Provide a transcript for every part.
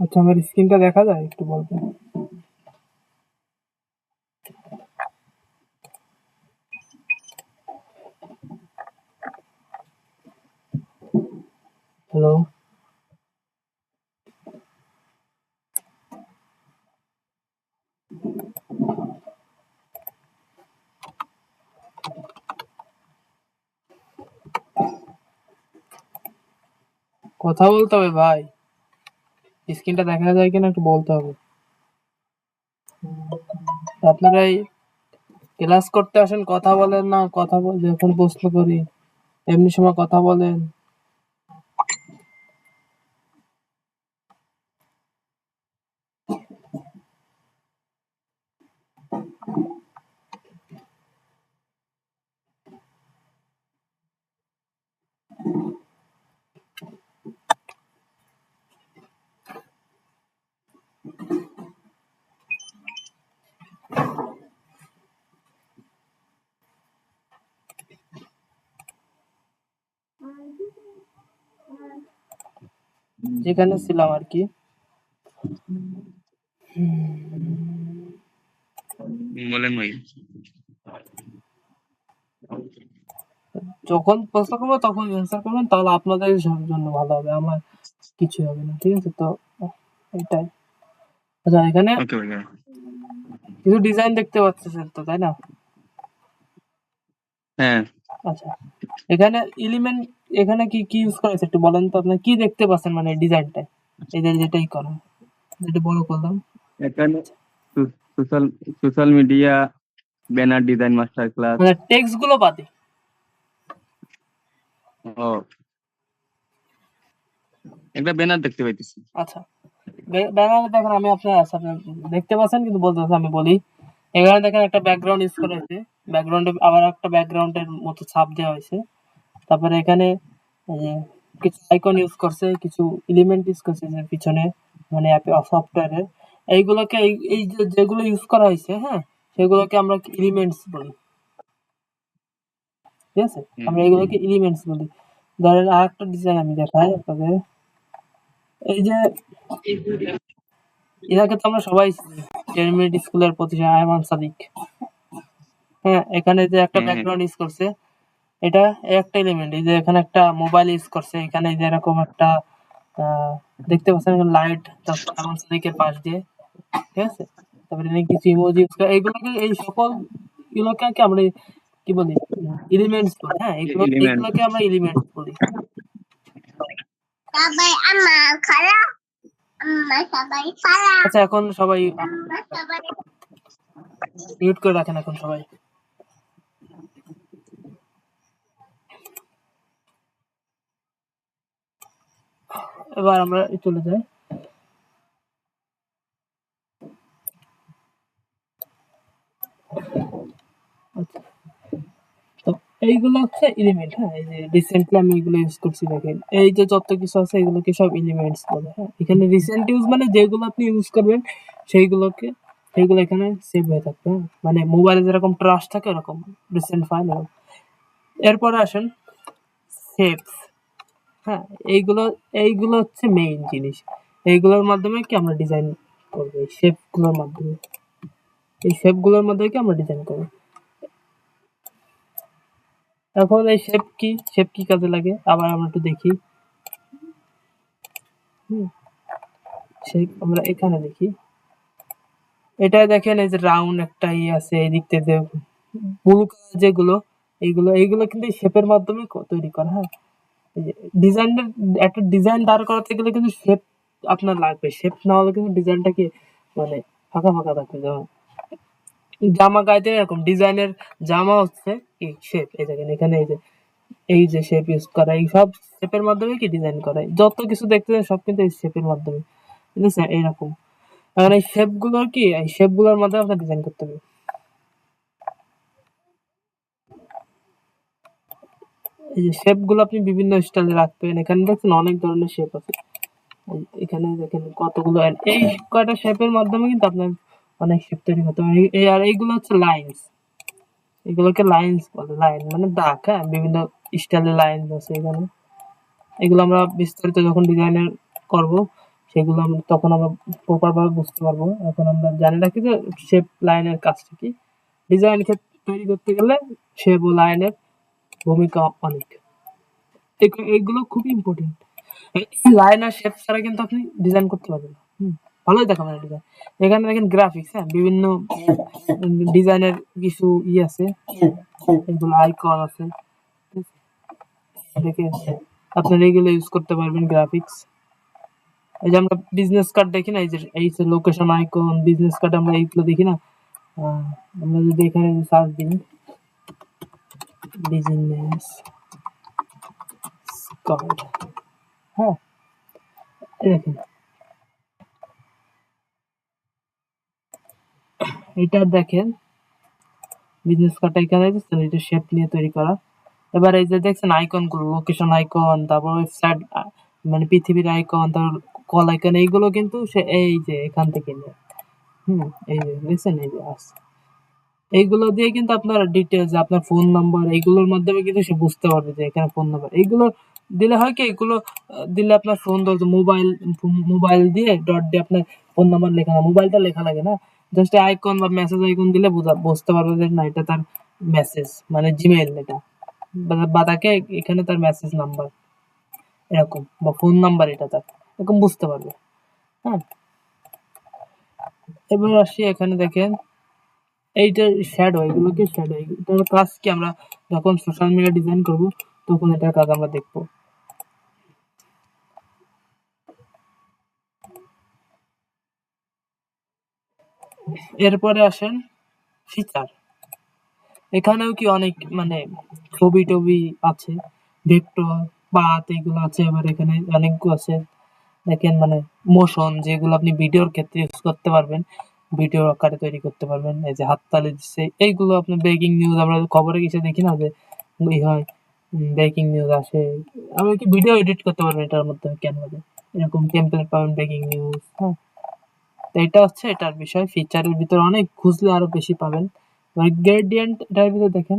আচ্ছা আমার স্ক্রিনটা দেখা যায়? একটু বলবেন হ্যালো কথা বলতে হবে, ভাই। স্ক্রিনটা দেখা যায় কিনা একটু বলতে হবে। আপনারা এই ক্লাস করতে আসেন, কথা বলেন না, কথা বল যখন প্রশ্ন করি, এমনি সময় কথা বলেন। যেখানে ছিলাম আর কি। বলেন ভাই যখন প্রশ্ন করব তখন অ্যান্সার করবেন তাহলে আপনাদের জন্য ভালো হবে। আমার কিছু হবে না ঠিক আছে? তো এটাই। আচ্ছা এখানে কিছু ডিজাইন দেখতে পাচ্ছেন তো তাই না? হ্যাঁ। আচ্ছা। এখানে এলিমেন্ট এখানে কি কি ইউজ করা হয়েছে একটু বলেন তো আপনি কি দেখতে পাচ্ছেন মানে ডিজাইনটা এদের যেটাই করা যেটা বড় করলাম এখানে social social media banner design master class মানে টেক্সটগুলো বাদে ও। একটা ব্যানার দেখতে পাইতেছি। আচ্ছা। ব্যানারে দেখেন আমি আপনার দেখতে পাচ্ছেন কিন্তু বলতে আমি বলি। এখানে দেখেন একটা ব্যাকগ্রাউন্ড ইউজ করা হয়েছে। ব্যাকগ্রাউন্ডে আবার একটা ব্যাকগ্রাউন্ডের মতো ছাপ দেওয়া হয়েছে। তারপরে এখানে কিছু আইকন ইউজ করছে কিছু এলিমেন্ট ইউজ করছে যে পিছনে মানে অ্যাপে সফটওয়্যারের এইগুলোকে এই যেগুলো ইউজ করা হয়েছে হ্যাঁ সেগুলোকে আমরা এলিমেন্টস বলি। ঠিক আছে? আমরা এগুলোকে এলিমেন্টস বলি। ধরেন আর একটা ডিজাইন আমি দেখাই আপনাদের। এই যে এটাকে তো আমরা সবাই টেরমিনেট স্কুলের প্রতিষ্ঠান আয়মান সাদিক হ্যাঁ এখানে যে একটা ব্যাকগ্রাউন্ড ইউজ করছে এটা একটা এলিমেন্ট এই যে এখানে একটা মোবাইল ইউজ করছে এখানে এই যে এরকম একটা আহ, দেখতে পাচ্ছেন লাইট আয়মান সাদিকের পাশ দিয়ে ঠিক আছে তারপরে এখানে কিছু ইমোজি ইউজ করে এইগুলোকে এই সকল এগুলোকে কি আমরা কি বলি এলিমেন্টস বলি হ্যাঁ এগুলো. এগুলোকে আমরা এলিমেন্টস বলি Sabay ama kala. আচ্ছা এখন সবাই মিউট করে রাখেন এখন সবাই। এবার আমরা চলে যাই। আচ্ছা। এইগুলো হচ্ছে এলিমেন্ট হ্যাঁ এই যে রিসেন্টলি আমি এগুলো ইউজ করছি দেখেন। এই যে যত কিছু আছে এগুলোকে সব এলিমেন্টস বলে হ্যাঁ। এখানে রিসেন্ট ইউজ মানে যেগুলো আপনি ইউজ করবেন, সেইগুলোকে, সেইগুলো এখানে সেভ হয়ে থাকবে হ্যাঁ। মানে মোবাইলে যেরকম ট্রাস্ট থাকে এরকম রিসেন্ট ফাইল এরপরে আসেন সেভস হ্যাঁ। এইগুলো এইগুলো হচ্ছে মেইন জিনিস। এইগুলোর মাধ্যমে কি আমরা ডিজাইন করব? এই শেপগুলোর মাধ্যমে। এই শেপগুলোর মাধ্যমে কি আমরা ডিজাইন করব? এখন এই শেপ কি? শেপ কি কাজে লাগে? আবার আমরা একটু দেখি। শেপ আমরা এখানে দেখি। এটা দেখেন এই যে রাউন্ড একটা ই আছে এই দিক থেকে ব্লু কালার যেগুলো, এইগুলো এইগুলো কিন্তু শেপের মাধ্যমে তৈরি করা হ্যাঁ? ডিজাইনের একটা ডিজাইন দাঁড় করাতে গেলে কিন্তু শেপ আপনার লাগবে। শেপ না হলে কিন্তু ডিজাইনটা কি মানে ফাঁকা ফাঁকা থাকবে যেমন জামা গাইতে এরকম ডিজাইনের জামা হচ্ছে কি শেপ এই দেখেন, এখানে এই যে এই যে শেপ ইউজ করা, এই সব শেপের মাধ্যমে কি ডিজাইন করা যত কিছু দেখতে সব কিন্তু এই শেপের মাধ্যমে। ঠিক আছে এইরকম। এখন এই শেপগুলো কি? এই শেপগুলোর মধ্যে আপনার ডিজাইন করতে হবে। এই যে শেপগুলো আপনি বিভিন্ন স্টাইলে রাখবেন। এখানে দেখছেন অনেক ধরনের শেপ আছে। এখানে দেখেন কতগুলো, এই কয়টা শেপের মাধ্যমে কিন্তু আপনার অনেক শেপ তৈরি করতে আর এইগুলো হচ্ছে লাইন্স এগুলোকে বলে। লাইন মানে দাগ হ্যাঁ? বিভিন্ন স্টাইলের আছে এখানে। এগুলো আমরা বিস্তারিত যখন ডিজাইনের করব, সেগুলো আমরা, তখন আমরা প্রপার ভাবে বুঝতে পারব। এখন আমরা জানি রাখি যে শেপ লাইনের কাজটা কি। ডিজাইন তৈরি করতে গেলে শেপ ও লাইনের ভূমিকা অনেক। এগুলো খুব ইম্পর্টেন্ট লাইন আর শেপ ছাড়া কিন্তু আপনি ডিজাইন করতে পারবেন ভালোই দেখাবেন ডিজাইন এখানে দেখেন গ্রাফিক্স হ্যাঁ? বিভিন্ন ডিজাইনের কিছু ই আছে। এগুলো আইকন আছে। দেখে আপনারা এগুলো ইউজ করতে পারবেন গ্রাফিক্স এই যে আমরা বিজনেস কার্ড দেখি না, এই যে এই যে লোকেশন আইকন বিজনেস কার্ড আমরা এইগুলো দেখি না? আমরা যদি এখানে সার্চ দিই বিজনেস কার্ড হ্যাঁ? দেখেন এটা দেখেন। বিজনেস কার্ডটা এখানে দেখছেন এটা শেপ নিয়ে তৈরি করা। এবার এই যে দেখছেন আইকনগুলো লোকেশন আইকন তারপর ওয়েবসাইট মানে পৃথিবীর আইকন তারপর কল আইকন এইগুলো কিন্তু সে এই যে এখান থেকে নেয়। হুম, এই যে দেখছেন, এই যে আছে এইগুলো দিয়ে কিন্তু আপনার ডিটেলস আপনার ফোন নাম্বার এইগুলোর মাধ্যমে কিন্তু সে বুঝতে পারবে যে এখানে ফোন নাম্বার এইগুলো দিলে হয় কি, এগুলো দিলে আপনার ফোন ধরতে মোবাইল মোবাইল দিয়ে ডট দিয়ে আপনার ফোন নাম্বার লেখা না মোবাইলটা লেখা লাগে না। জাস্ট আইকন বা মেসেজ আইকন দিলে বুঝতে পারবে যে না, এটা তার মেসেজ মানে জিমেইল এটা। বা- তাকে এখানে তার মেসেজ নাম্বার এরকম, বা ফোন নাম্বার এটা তার, এরকম বুঝতে পারবে। হ্যাঁ? এবার আসি এখানে দেখেন, এইটার শ্যাডো এগুলোকে শ্যাডো এটার কাজ কি আমরা যখন সোশ্যাল মিডিয়া ডিজাইন করব, তখন এটার কাজ আমরা দেখব। এরপরে আসেন ফিচার। এখানেও কি অনেক মানে ছবি টবি আছে? ভেক্টর, পাত, এগুলো আছে আবার এখানে অনেকগুলো আছে। দেখেন মানে মোশন যেগুলো আপনি ভিডিওর ক্ষেত্রে ইউজ করতে পারবেন ভিডিও আকারে তৈরি করতে পারবেন। এই যে হাততালি দিচ্ছে, এইগুলো আপনি ব্রেকিং নিউজ আমরা খবরে কিছু দেখি না যে ই হয় ব্রেকিং নিউজ আসে। আপনি কি ভিডিও এডিট করতে পারবেন এটার মধ্যে? ক্যানভাতে এরকম টেমপ্লেট পাবেন ব্রেকিং নিউজ হ্যাঁ। তো এটা হচ্ছে এটার বিষয়। ফিচারের ভিতরে অনেক খুঁজলে আরও বেশি পাবেন। গ্রেডিয়েন্ট এটার ভিতরে দেখেন।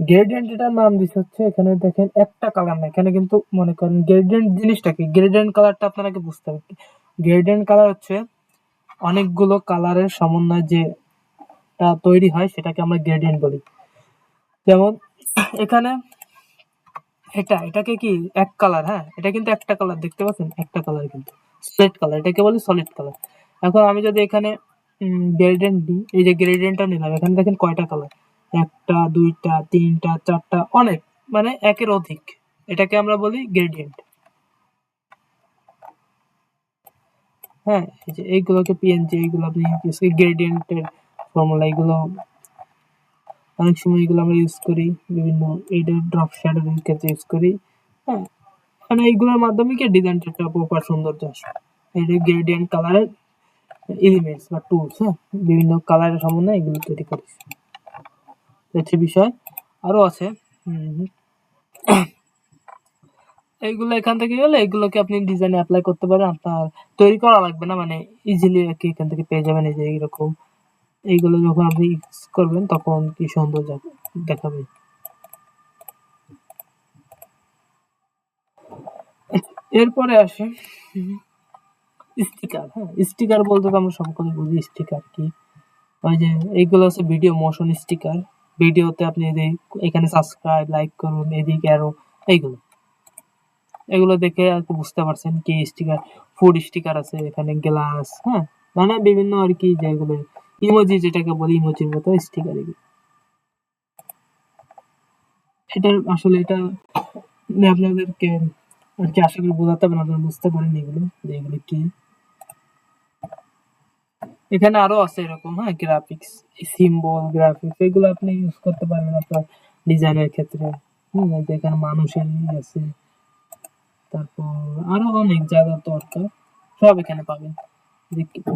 গ্রেডিয়েন্ট এটার নাম দিচ্ছে হচ্ছে এখানে দেখেন একটা কালার না। এখানে কিন্তু মনে করেন গ্রেডিয়েন্ট জিনিসটা কি? গ্রেডিয়েন্ট কালারটা আপনাকে বুঝতে হবে গ্রেডিয়েন্ট কালার হচ্ছে অনেকগুলো কালারের সমন্বয় যে টা তৈরি হয় সেটাকে আমরা গ্রেডিয়েন্ট বলি। যেমন এখানে এটা, এটাকে কি? এক কালার হ্যাঁ? এটা কিন্তু একটা কালার দেখতে পাচ্ছেন? একটা কালার কিন্তু। সলিড কালার এটাকে বলি সলিড কালার এখন আমি যদি এখানে গ্রেডিয়েন্ট দিই, এই যে গ্রেডিয়েন্টটা নিলাম, এখানে দেখেন কয়টা কালার একটা, দুইটা, তিনটা, চারটা, অনেক মানে একের অধিক। এটাকে আমরা বলি গ্রেডিয়েন্ট হ্যাঁ এই যে এইগুলোকে পিএনজি এইগুলো আপনি গ্রেডিয়েন্টের ফর্মুলা এগুলো, অনেক সময় এগুলো আমরা ইউজ করি, বিভিন্ন এইটা ড্রপ শ্যাডোর ক্ষেত্রে ইউজ করি হ্যাঁ মানে এইগুলোর মাধ্যমে কি ডিজাইনটা একটা প্রপার সৌন্দর্য আসে যে গ্রেডিয়েন্ট কালারের এলিমেন্টস বা টুলস হ্যাঁ? বিভিন্ন কালারের সমন্বয়ে এগুলো তৈরি করি হচ্ছে বিষয় আরও আছে। এইগুলো এখান থেকে গেলে এগুলোকে আপনি ডিজাইনে অ্যাপ্লাই করতে পারেন। আপনার তৈরি করা লাগবে না মানে ইজিলি আর কি এখান থেকে পেয়ে যাবেন এই যে এইরকম। এইগুলো যখন আপনি ইউজ করবেন, তখন কি সুন্দর দেখাবে? এরপরে আসে স্টিকার হ্যাঁ স্টিকার বলতে তো আমরা সকলে বুঝি স্টিকার কি। ওই যে এইগুলো হচ্ছে ভিডিও মোশন স্টিকার। ভিডিওতে আপনি যে এখানে সাবস্ক্রাইব লাইক করুন, এদিকে আরও এইগুলো। এগুলো দেখে আর কি বুঝতে পারছেন কি স্টিকার ফুড স্টিকার আছে, এখানে গ্লাস হ্যাঁ নানা বিভিন্ন আর কি যেগুলো ইমোজি যেটাকে বলি ইমোজির মতো স্টিকার এগুলো। এটা আসলে এটা আপনাদেরকে কি আশা করি বোঝাতে পারেন আপনারা বুঝতে পারেন এগুলো, যে এগুলো কি। এখানে আরও আছে এরকম হ্যাঁ গ্রাফিক্স সিম্বল গ্রাফিক্স এগুলো আপনি ইউজ করতে পারবেন আপনার ডিজাইনের ক্ষেত্রে। হুম এখানে মানুষের আছে। তারপর আরও অনেক জায়গা দরকার, সব এখানে পাবেন।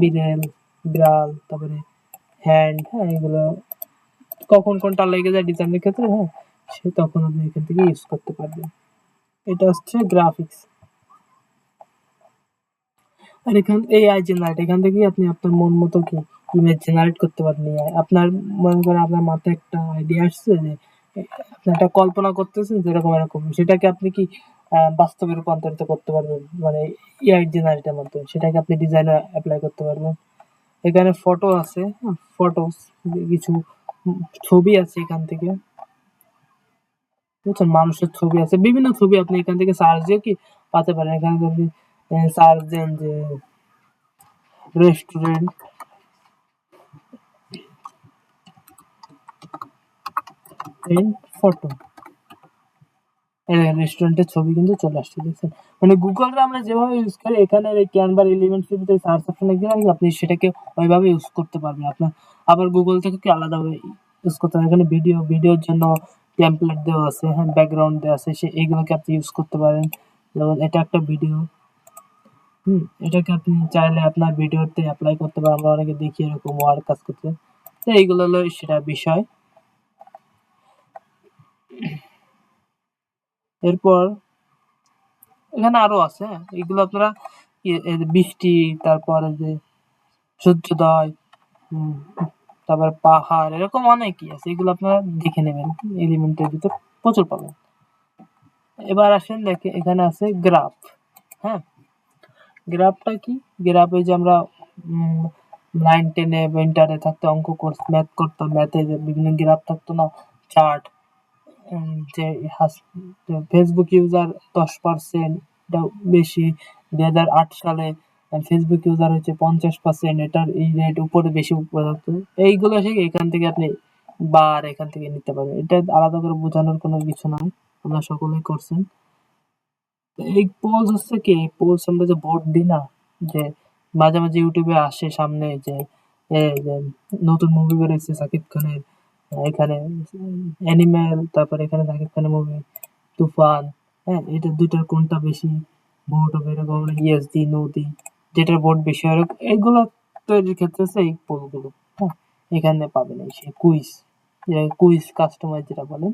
বিড়াল বিড়াল, তারপরে হ্যান্ড হ্যাঁ এগুলো কখন কোনটা লেগে যায় ডিজাইনের ক্ষেত্রে হ্যাঁ সে তখন আপনি এখান থেকে ইউজ করতে পারবেন। এটা হচ্ছে গ্রাফিক্স আর এখান, এই আই জেনারেট এখান থেকে আপনি আপনার মন মতো কি ইমেজ জেনারেট করতে পারেন AI আপনার মনে করেন আপনার মাথায় একটা আইডিয়া আসছে যে, আপনি একটা কল্পনা করতেছেন যেরকম এরকম সেটাকে আপনি কি বাস্তবে রূপান্তরিত করতে পারবেন? মানে এআই জেনারেটের মাধ্যমে, সেটাকে আপনি ডিজাইনে অ্যাপ্লাই করতে পারবেন। এখানে ফটো আছে ফটো কিছু ছবি আছে এখান থেকে। বুঝছেন মানুষের ছবি আছে, বিভিন্ন ছবি আপনি এখান থেকে সার্চ দিয়ে কি পাতে পারেন। এখানে যদি আপনি সার্চ দেন যে রেস্টুরেন্ট ফটো রেস্টুরেন্টের ছবি কিন্তু চলে আসছে, দেখছেন? মানে গুগলটা আমরা যেভাবে ইউজ করি এখানে ক্যানভার এলিমেন্টস এর ভিতরে সার্চ অপশনে গেলে আপনি সেটাকে ওইভাবে ইউজ করতে পারবেন। আপনার আবার গুগল থেকে কি আলাদাভাবে ইউজ করতে পারেন এখানে ভিডিও ভিডিওর জন্য টেমপ্লেট দেওয়া আছে হ্যাঁ ব্যাকগ্রাউন্ড দেওয়া আছে, সে এইগুলোকে আপনি ইউজ করতে পারেন। যেমন এটা একটা ভিডিও হুম, এটাকে আপনি চাইলে আপনার ভিডিওতে অ্যাপ্লাই করতে পারেন। আমরা অনেকে দেখি এরকম ওয়ার্ক কাজ করতে। তো এইগুলো হলো সেটা বিষয়। এরপর এখানে আরও আছে হ্যাঁ এগুলো আপনারা ই- এই যে বৃষ্টি, তারপরে যে সূর্যোদয় তারপর পাহাড়, এরকম অনেকই আছে, এগুলো আপনারা দেখে নেবেন। এলিমেন্টের ভিতর প্রচুর পাবেন। এবার আসেন দেখে এখানে আছে গ্রাফ। হ্যাঁ? গ্রাফটা কি? গ্রাফ যে আমরা নাইন টেনে ইন্টারে থাকতে অঙ্ক কোর্স ম্যাথ করতাম ম্যাথে যে বিভিন্ন গ্রাফ থাকতো না চার্ট যে ফেসবুক ইউজার দশ পার্সেন্ট বেশি, দুই হাজার আট সালে ফেসবুক ইউজার হচ্ছে পঞ্চাশ পার্সেন্ট এটার এই রেট উপরে বেশি উপরে থাকতো এইগুলো থেকে এখান থেকে আপনি বার এখান থেকে নিতে পারবেন। এটা আলাদা করে বোঝানোর কোনো কিছু নাই, আপনারা সকলেই করছেন। এই পোলস হচ্ছে কি? পোলস আমরা যে বোর্ড দিই না, যে মাঝে মাঝে ইউটিউবে আসে সামনে যে নতুন মুভি বেরোচ্ছে, সাকিব খানের, এখানে অ্যানিম্যাল তারপরে এখানে সাকিব খানের মুভি তুফান হ্যাঁ এটা দুইটার কোনটা বেশি ভোট হবে এরকম ইয়েস দিই নো দিই। যেটার ভোট বেশি এগুলো তৈরির ক্ষেত্রে হচ্ছে এই পোলগুলো হ্যাঁ এখানে পাবেন এই সেই কুইজ কুইজ কাস্টমার যেটা বলেন।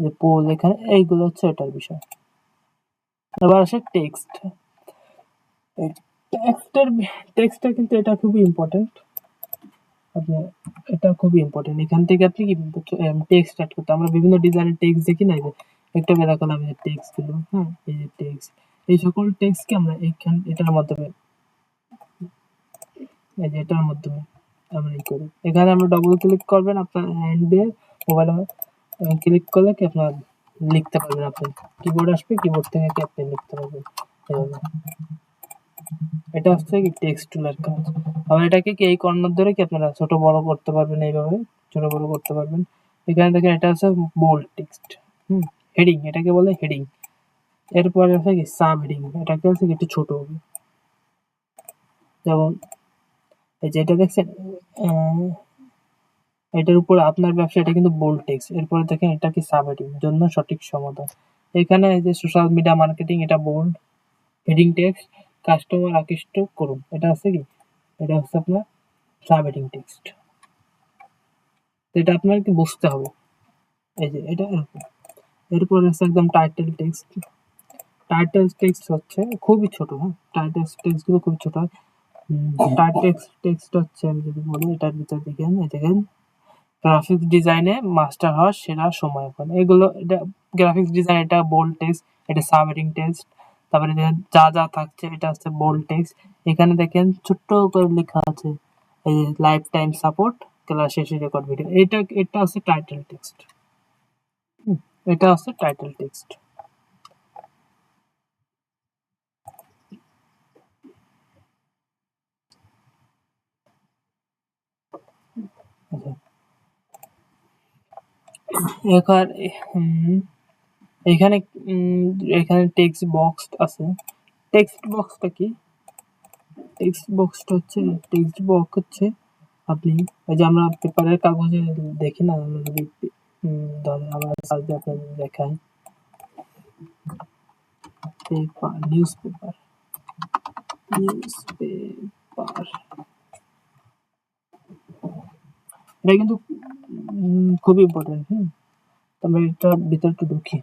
যে পোল এখানে, এইগুলো হচ্ছে এটার বিষয়। এবার আসে টেক্সট টেক্সটের টেক্সটটা কিন্তু এটা খুবই ইম্পর্টেন্ট আপনি, এটা খুবই ইম্পর্টেন্ট এখান থেকে আপনি কি টেক্সট স্টার্ট করতে আমরা বিভিন্ন ডিজাইনের টেক্সট দেখি না একটা বেলা করলাম টেক্সটগুলো হ্যাঁ এই যে টেক্সট এই সকল টেক্সটকে আমরা এইখান, এটার মাধ্যমে, এই যে এটার মাধ্যমে আমরা এই করি। এখানে আমরা ডবল ক্লিক করবেন আপনার হ্যান্ড দিয়ে মোবাইলে ক্লিক করলে কি আপনার লিখতে পারবেন আপনি। কিবোর্ড আসবে কিবোর্ড থেকে কি আপনি লিখতে পারবেন। এটা হচ্ছে কি টেক্সট টুলের কাজ আবার এটাকে কি এই কর্নার ধরে কি আপনারা ছোট বড় করতে পারবেন এইভাবে, ছোট বড় করতে পারবেন। এখানে দেখেন এটা হচ্ছে বোল্ড টেক্সট হুম হেডিং এটাকে বলে হেডিং এরপরে আছে কি সাব হেডিং এটাকে হচ্ছে একটু ছোট হবে। যেমন এই যে এটা দেখছেন এটার উপর আপনার ব্যবসা, এটা কিন্তু বোল্ড টেক্সট এরপরে দেখেন এটা কি সাব হেডিং জন্য সঠিক সমাধান এখানে এই যে সোশ্যাল মিডিয়া মার্কেটিং এটা বোল্ড হেডিং টেক্সট কাস্টমার আকৃষ্ট করুন। এটা হচ্ছে কি, এটা হচ্ছে আপনার সাব হেডিং টেক্সট এটা আপনার কি বুঝতে হবে। এই যে এটা এরপর আছে একদম টাইটেল টেক্সট টাইটেল টেক্সট হচ্ছে, খুবই ছোট হ্যাঁ? টাইটেল টেক্সটগুলো খুবই ছোট টাইটেল টেক্সট হচ্ছে, আমি যদি বলি, এটার ভিতরে দেখেন, এই দেখেন। গ্রাফিক্স ডিজাইনে মাস্টার হওয়ার সেরা সময় এখন। এগুলো, এটা গ্রাফিক্স ডিজাইন এটা বোল্ড টেক্সট এটা সাবহেডিং টেক্সট তারপরে যা যা থাকছে, এটা হচ্ছে বোল্ড টেক্সট এখানে দেখেন, ছোট্ট করে লেখা আছে, এই লাইফ টাইম সাপোর্ট ক্লাস শেষে রেকর্ড ভিডিও এটা এটা হচ্ছে টাইটেল টেক্সট এটা হচ্ছে টাইটেল টেক্সট এখানে এখানে এখানে টেক্সট বক্স আছে। টেক্সট বক্সটা কি? টেক্সট বক্সটা হচ্ছে টেক্সট বক্স হচ্ছে, আপনি ওই যে আমরা পেপারের কাগজে দেখি না, আমরা যদি ধরেন আমরা সার্চে আপনাদের দেখাই। Paper news paper news paper এটা কিন্তু খুবই ইম্পর্টেন্ট হুম? তবে এটার ভিতরে একটু ঢুকি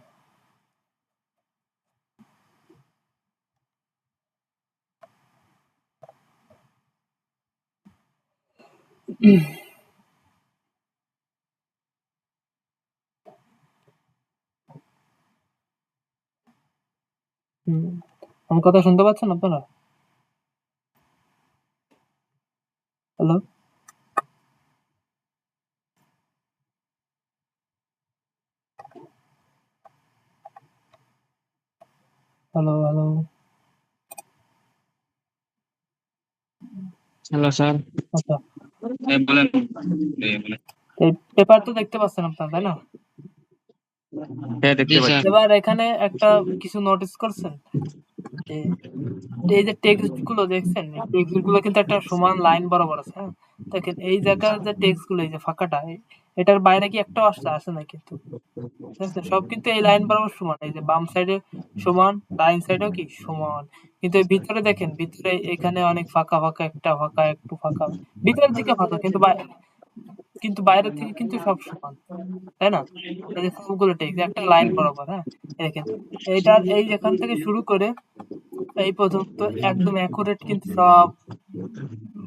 আমার কথা শুনতে পাচ্ছেন আপনারা? Hello hello hello hello sir আচ্ছা। বলেন। এই বলেন। এই পেপার তো দেখতে পাচ্ছেন আপনারা তাই না? হ্যাঁ দেখতে পাচ্ছি এবার এখানে একটা কিছু নোটিস করছেন? যে এই যে টেক্সটগুলো দেখছেন টেক্সটগুলো কিন্তু একটা সমান লাইন বরাবর আছে হ্যাঁ? দেখেন এই জায়গার যে টেক্সটগুলো এই যে ফাঁকাটা এটার বাইরে কি একটা আসছে আসে না কিন্তু? সব কিন্তু এই লাইন বরাবর সমান এই যে বাম সাইডে সমান ডাইন সাইডেও কি সমান? কিন্তু এই ভিতরে দেখেন ভিতরে এখানে অনেক ফাঁকা ফাঁকা একটা ফাঁকা একটু ফাঁকা। ভিতরের দিকে ফাঁকা কিন্তু কিন্তু বাইরে থেকে কিন্তু সব সমান তাই না? এই যে সবগুলো টেক্সট একটা লাইন বরাবর হ্যাঁ? দেখেন এইটা এই যেখান থেকে শুরু করে এই পর্যন্ত একদম অ্যাকুরেট কিন্তু সব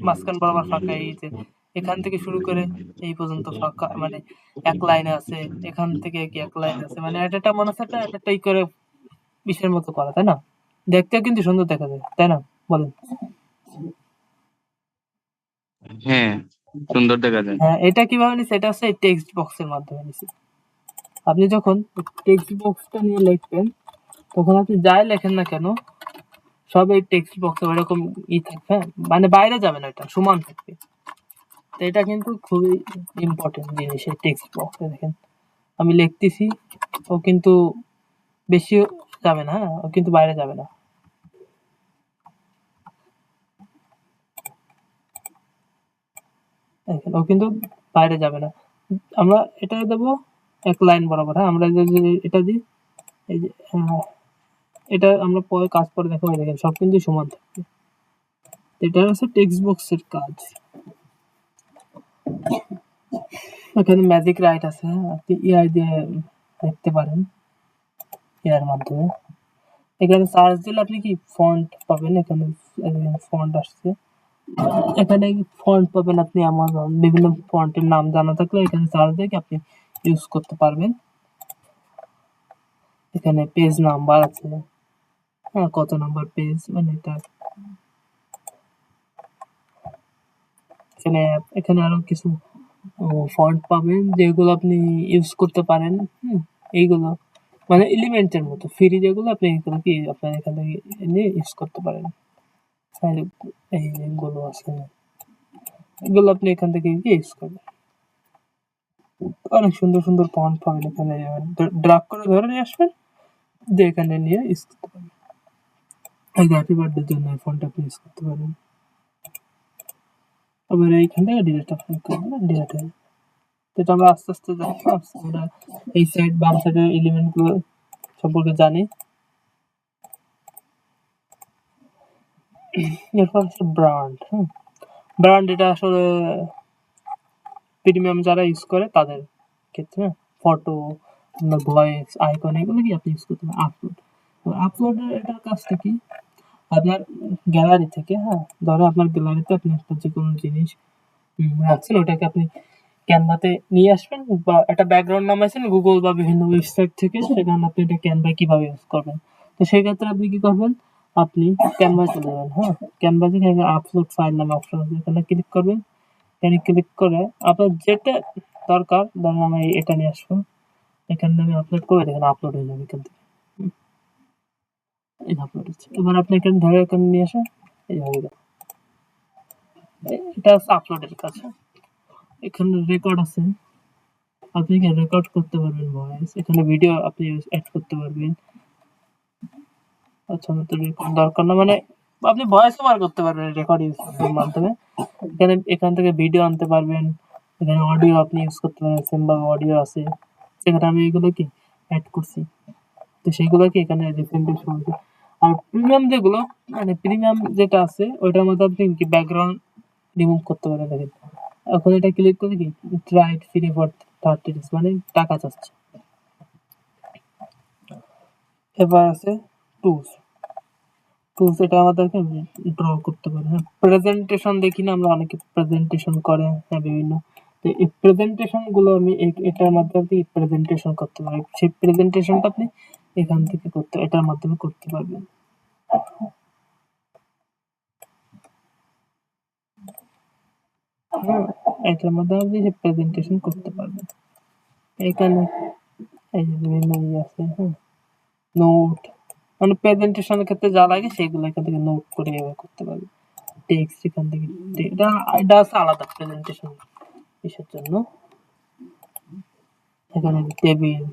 মাঝখান বরাবর ফাঁকা এই যে এখান থেকে শুরু করে এই পর্যন্ত ফাঁকা মানে এক লাইনে আছে এখান থেকে কি এক লাইন আছে মানে এটা একটা মনে হচ্ছে একটা ই করে বিষয়ের মতো করা তাই না? দেখতেও কিন্তু সুন্দর দেখা যায় তাই না? বলেন। হ্যাঁ সুন্দর দেখা যায়। হ্যাঁ এটা কীভাবে নিছে? এটা হচ্ছে টেক্সট বক্সের মাধ্যমে নিছে। আপনি যখন টেক্সট বক্সটা নিয়ে লিখবেন তখন আপনি যাই লেখেন না কেন সব এই টেক্সট বক্সে এরকম ই থাকবে হ্যাঁ? মানে বাইরে যাবে না এটা সমান থাকবে। এটা কিন্তু খুবই ইম্পর্টেন্ট জিনিস এই টেক্সট বক্সে দেখেন। আমি লিখতেছি ও কিন্তু বেশি যাবে না হ্যাঁ? ও কিন্তু বাইরে যাবে না। দেখেন ও কিন্তু বাইরে যাবে না। আমরা এটা দেবো এক লাইন বরাবর হ্যাঁ? আমরা এটা দিই এই যে হ্যাঁ, এটা আমরা পরে কাজ করে এই দেখেন সব কিন্তু সমান থাকবে এটা হচ্ছে টেক্সট বক্সের কাজ। এখানে ম্যাজিক রাইট আছে, আপনি এআই দিয়ে দেখতে পারেন এআর মাধ্যমে। এখানে সার্চ দিলে আপনি কি ফন্ট পাবেন? এখানে ফন্ট আসছে। এখানে ফন্ট পাবেন আপনি অ্যামাজন বিভিন্ন ফন্টের নাম জানা থাকলে এখানে সার্চ দিয়ে আপনি ইউজ করতে পারবেন। এখানে পেজ নাম্বার আছে। হ্যাঁ কত নাম্বার পেজ মানে এটা এখানে এখানে আরও কিছু ফন্ট পাবেন যেগুলো আপনি ইউজ করতে পারেন এইগুলো। মানে এলিমেন্টের মতো ফ্রি যেগুলো আপনি এগুলো কি আপনার এখান থেকে এনে ইউজ করতে পারেন। আর এই যেগুলো আছে, এগুলো আপনি এখান থেকে কি ইউজ করবেন। অনেক সুন্দর সুন্দর ফন্ট পাবেন এখানে ড্রাগ করে ধরে নিয়ে আসবেন, দিয়ে এখানে নিয়ে ইউজ করতে পারেন হ্যাপি বার্থডের জন্য এই ফোনটা আপনি ইউজ করতে পারেন আবার এইখান থেকে ডিলিট হয়ে এটা আমরা আস্তে আস্তে আমরা এই সাইড বাম সাইডের এলিমেন্টগুলো সম্পর্কে জানি। এরপর হচ্ছে ব্র্যান্ড হ্যাঁ ব্র্যান্ড এটা আসলে প্রিমিয়াম যারা ইউজ করে তাদের ক্ষেত্রে ফটো ভয়েস আইকন এগুলো কি আপনি ইউজ করতে পারেন? আপলোড আপলোডের এটার কাজটা কি? আপনার গ্যালারি থেকে হ্যাঁ? ধরো আপনার গ্যালারিতে আপনি একটা যে কোনো জিনিস রাখছেন ওটাকে আপনি ক্যানভাতে নিয়ে আসবেন বা একটা ব্যাকগ্রাউন্ড নামাইছেন গুগল বা বিভিন্ন ওয়েবসাইট থেকে সেখানে আপনি এটা ক্যানভা কীভাবে ইউজ করবেন? তো সেই ক্ষেত্রে আপনি কি করবেন? আপনি ক্যানভা চলে যাবেন হ্যাঁ? ক্যানভা থেকে আপলোড ফাইল নামে অপশন আছে এখানে ক্লিক করবেন। এখানে ক্লিক করে আপনার যেটা দরকার ধরুন আমি এটা নিয়ে আসব এখানে আমি আপলোড করে দেখেন আপলোড হয়ে যাবে এখান থেকে। আপলোড এবার আপনি এখানে ধরে নিয়ে এই হয়ে গেল এটা আপলোডের হ্যাঁ। এখানে রেকর্ড আছে। আপনি এখানে রেকর্ড করতে পারবেন ভয়েস এখানে ভিডিও আপনি অ্যাড করতে পারবেন। আচ্ছা রেকর্ড দরকার না। মানে আপনি ভয়েস ওভার করতে পারবেন রেকর্ড ইউজ মাধ্যমে। এখানে, এখান থেকে ভিডিও আনতে পারবেন। এখানে অডিও আপনি ইউজ করতে পারবেন। সিম্বল অডিও আছে। সেখানে আমি এগুলো কি অ্যাড করছি? তো সেইগুলো কি এখানে রিসেন্টলি শুনছি আর প্রিমিয়াম যেগুলো মানে প্রিমিয়াম যেটা আছে, ওইটার মধ্যে আপনি কি ব্যাকগ্রাউন্ড রিমুভ করতে পারেন দেখেন এখন এটা ক্লিক করে কি? Tried free for thirty days মানে টাকা চাচ্ছে। এবার আছে টুলস টুলস এটা আমাদেরকে ড্র করতে পারে হ্যাঁ। প্রেজেন্টেশন দেখি না, আমরা অনেকে প্রেজেন্টেশন করে হ্যাঁ বিভিন্ন। তো এই প্রেজেন্টেশনগুলো আমি এটার মাধ্যমে প্রেজেন্টেশন করতে পারি। সেই প্রেজেন্টেশনটা আপনি এখান থেকে করতে, এটার মাধ্যমে করতে পারবেন হ্যাঁ এটার মাধ্যমে আপনি প্রেজেন্টেশন করতে পারবেন। এখানে এই যে বিভিন্ন ইয়ে আছে হ্যাঁ নোট মানে প্রেজেন্টেশনের ক্ষেত্রে যা লাগে সেগুলো এখান থেকে নোট করে এভাবে করতে পারবেন। টেক্সট এখান থেকে, এটা এটা আছে আলাদা প্রেজেন্টেশন কিসের জন্য। এখানে টেবিল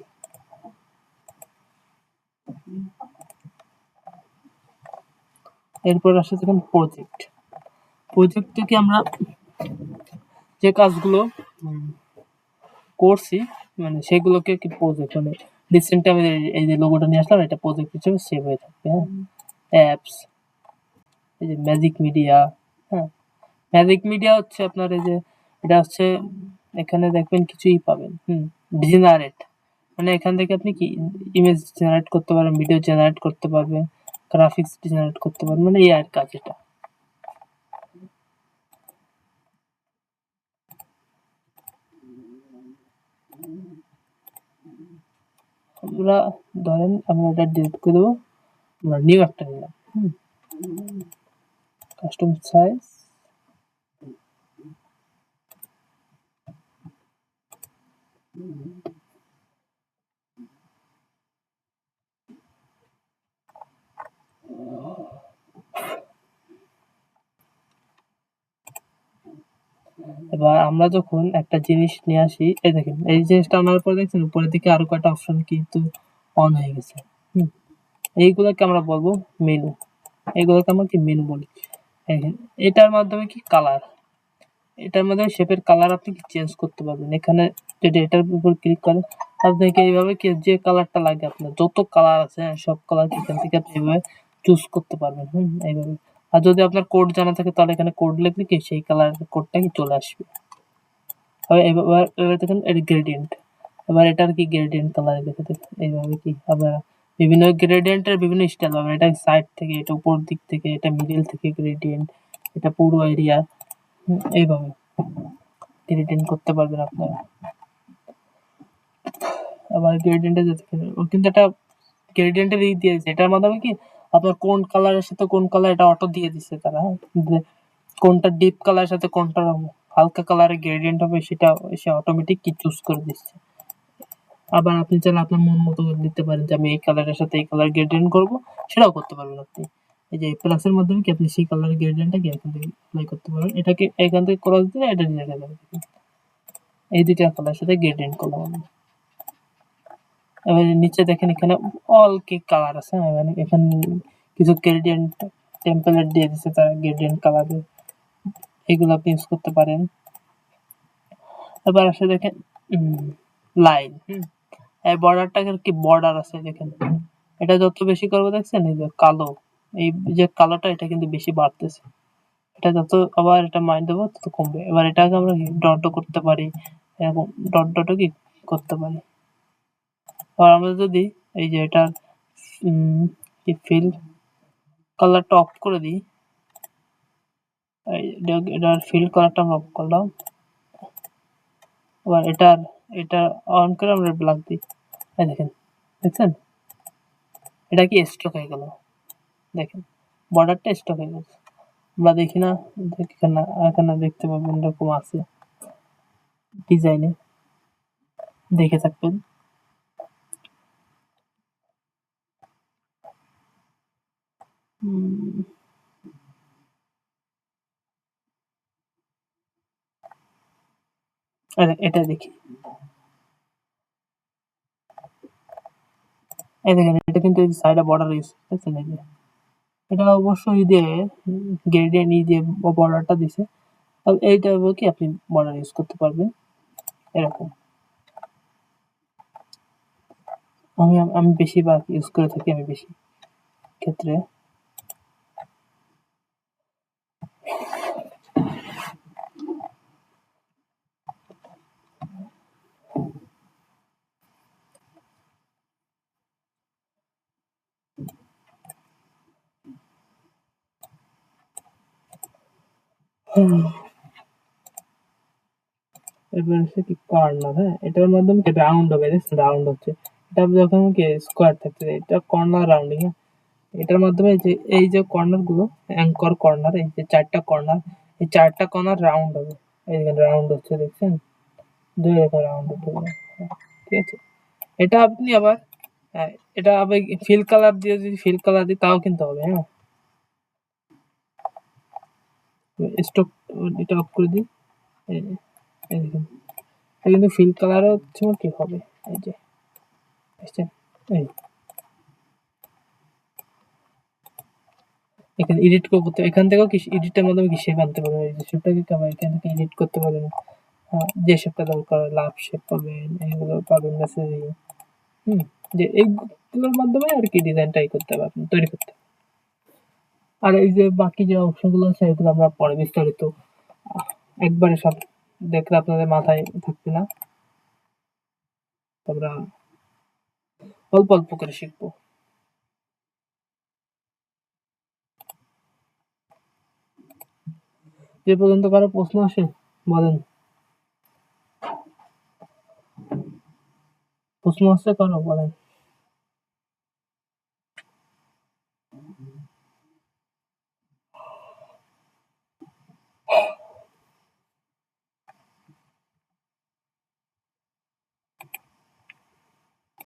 এরপর আসে দেখুন প্রজেক্ট প্রজেক্ট থেকে আমরা যে কাজগুলো করছি মানে সেগুলোকে কি প্রজেক্ট মানে রিসেন্ট আমি এই- যে লোগোটা নিয়ে আসলাম, এটা প্রজেক্ট হিসেবে সেভ হয়ে থাকবে হ্যাঁ? অ্যাপস এই যে ম্যাজিক মিডিয়া হ্যাঁ? ম্যাজিক মিডিয়া হচ্ছে আপনার এই যে, এটা হচ্ছে, এখানে দেখবেন কিছুই পাবেন, হুম? জেনারেট মানে এখান থেকে আপনি কি ইমেজ জেনারেট করতে পারবেন ভিডিও জেনারেট করতে পারবেন গ্রাফিক্স জেনারেট করতে পারবেন মানে আর কাজ এটা। আমরা ধরেন আমরা এটা ডিলিট করে দেবো, আমরা নিউ একটা নিলাম, হুম। কাস্টম সাইজ এবার আমরা যখন একটা জিনিস নিয়ে আসি এই দেখেন এই জিনিসটা আনার পর দেখছেন উপরের দিকে আরও কয়টা অপশন কিন্তু অন হয়ে গেছে। হুম এইগুলোকে আমরা বলব মেনু এগুলোকে আমরা কি মেনু বলি? এটার মাধ্যমে কি কালার এটার মাধ্যমে শেপের কালার আপনি কি চেঞ্জ করতে পারবেন? এখানে যদি এটার উপর ক্লিক করেন আপনাকে এইভাবে কি যে কালারটা লাগে আপনার যত কালার আছে হ্যাঁ, সব কালার এখান থেকে আপনি এইভাবে চুজ করতে পারবেন। হুম এইভাবে। আর যদি আপনার কোড জানা থাকে, তাহলে এখানে কোড লিখলে কি? সেই কালার কোডটা চলে আসবে? এবার এবার দেখেন এটা গ্রেডিয়েন্ট এবার এটার কি গ্রেডিয়েন্ট কালার দেখে দেখেন। এইভাবে কি? আবার বিভিন্ন গ্রেডিয়েন্টের বিভিন্ন স্টাইল পাবেন। এটা সাইড থেকে, এটা উপর দিক থেকে, এটা মিডল থেকে গ্রেডিয়েন্ট এটা পুরো এরিয়া এইভাবে গ্রেডিয়েন্ট করতে পারবেন আপনারা। আবার গ্রেডিয়েন্টে যেতে কিন্তু একটা গ্রেডিয়েন্টের ই দিয়েছে। এটার মাধ্যমে কি? আপনার কোন কালারের সাথে কোন কালার এটা অটো দিয়ে দিচ্ছে তারা হ্যাঁ? কোনটা ডিপ কালারের সাথে কোনটা হালকা কালারের গ্রেডিয়েন্ট হবে সেটা সে অটোমেটিক কি চুজ করে দিচ্ছে। আবার আপনি চাইলে আপনার মন মতো করে দিতে পারেন যে আমি এই কালারের সাথে এই কালার গ্রেডিয়েন্ট করব, সেটাও করতে পারবেন আপনি। এই যে প্লাসের মাধ্যমে কি আপনি সেই কালারের গ্রেডিয়েন্টটা কি এখান থেকে অ্যাপ্লাই করতে পারবেন। এটাকে এখান থেকে ক্রস দিলে এটা নিয়ে যাবে এই দুইটা কালারের সাথে গ্রেডিয়েন্ট করলাম আমি। এবার নিচে দেখেন এখানে অল কি কালার আছে হ্যাঁ, এখানে কিছু গ্রেডিয়েন্ট টেম্পলেট দিয়ে দিচ্ছে তারা গ্রেডিয়েন্ট কালারে এগুলো আপনি ইউজ করতে পারেন। এবার আসে দেখেন লাইন এই বর্ডারটাকে কি বর্ডার আছে দেখেন। এটা যত বেশি করব দেখছেন এই যে কালো এই যে কালোটা এটা কিন্তু বেশি বাড়তেছে। এটা যত আবার এটা মাইন্ড দেবো তত কমবে। এবার এটাকে আমরা ডট করতে পারি এরকম ডট ডটও কি করতে পারি? আর আমরা যদি এই যে এটা কি ফিল কালারটা অফ করে দিই এটার ফিল কালারটা আমরা অফ করলাম। এবার এটার, এটা অন করে আমরা ব্ল্যাক দিই। এই দেখেন, দেখছেন? এটা কি স্ট্রোক হয়ে গেল? দেখেন বর্ডারটা স্ট্রোক হয়ে গেছে। আমরা দেখি না দেখি না, এখানে দেখতে পাবেন এরকম আছে। ডিজাইনে দেখে থাকবেন। উম, আরে এটা দেখি। এই দেখেন এটা কিন্তু সাইডে বর্ডার ইউজ এই এটা অবশ্যই দিয়ে গ্রেডিয়েন্ট ই দিয়ে বর্ডারটা দিছে তবে এইটা কি আপনি বর্ডার ইউজ করতে পারবেন এরকম। আমি আমি বেশিরভাগ ইউজ করে থাকি আমি বেশি ক্ষেত্রে। এবার হচ্ছে কি কর্নার হ্যাঁ? এটার মাধ্যমে রাউন্ড হবে? রাউন্ড হচ্ছে। এটা যখন কি স্কোয়ার থাকছে এটা কর্নার রাউন্ডিং হ্যাঁ? এটার মাধ্যমে যে এই যে কর্নারগুলো অ্যাঙ্কর কর্নার এই যে চারটা কর্নার এই চারটা কর্নার রাউন্ড হবে। এই রাউন্ড হচ্ছে দেখছেন? দুই রকম রাউন্ড হতে হ্যাঁ, ঠিক আছে? এটা আপনি আবার হ্যাঁ এটা আবার ফিল কালার দিয়ে যদি ফিল কালার দিই তাও কিন্তু হবে হ্যাঁ? স্টক এটা অফ করে দিই। এই এটা কিন্তু ফিল কালারও হচ্ছে কি হবে? এই যে দেখছেন? এই। এখানে এডিট করতে এখান থেকেও কি এডিটের মাধ্যমে কি শেপ আনতে পারবেন এই যে শেপটাকে কেমন এখান থেকে এডিট করতে পারবেন। হ্যাঁ, যে শেপটা দরকার লাভ শেপ পাবেন এগুলো পাবেন মেসেজিং হুম যে এইগুলোর মাধ্যমে আর কি ডিজাইনটাই করতে পারবেন তৈরি করতে। আর এই যে বাকি যে অপশনগুলো আছে, এগুলো আমরা পরে বিস্তারিত, একবারে সব দেখলে আপনাদের মাথায় থাকবে না। আমরা অল্প অল্প করে শিখব। যে পর্যন্ত কারও প্রশ্ন আসে, বলেন। প্রশ্ন আসছে কারও, বলেন।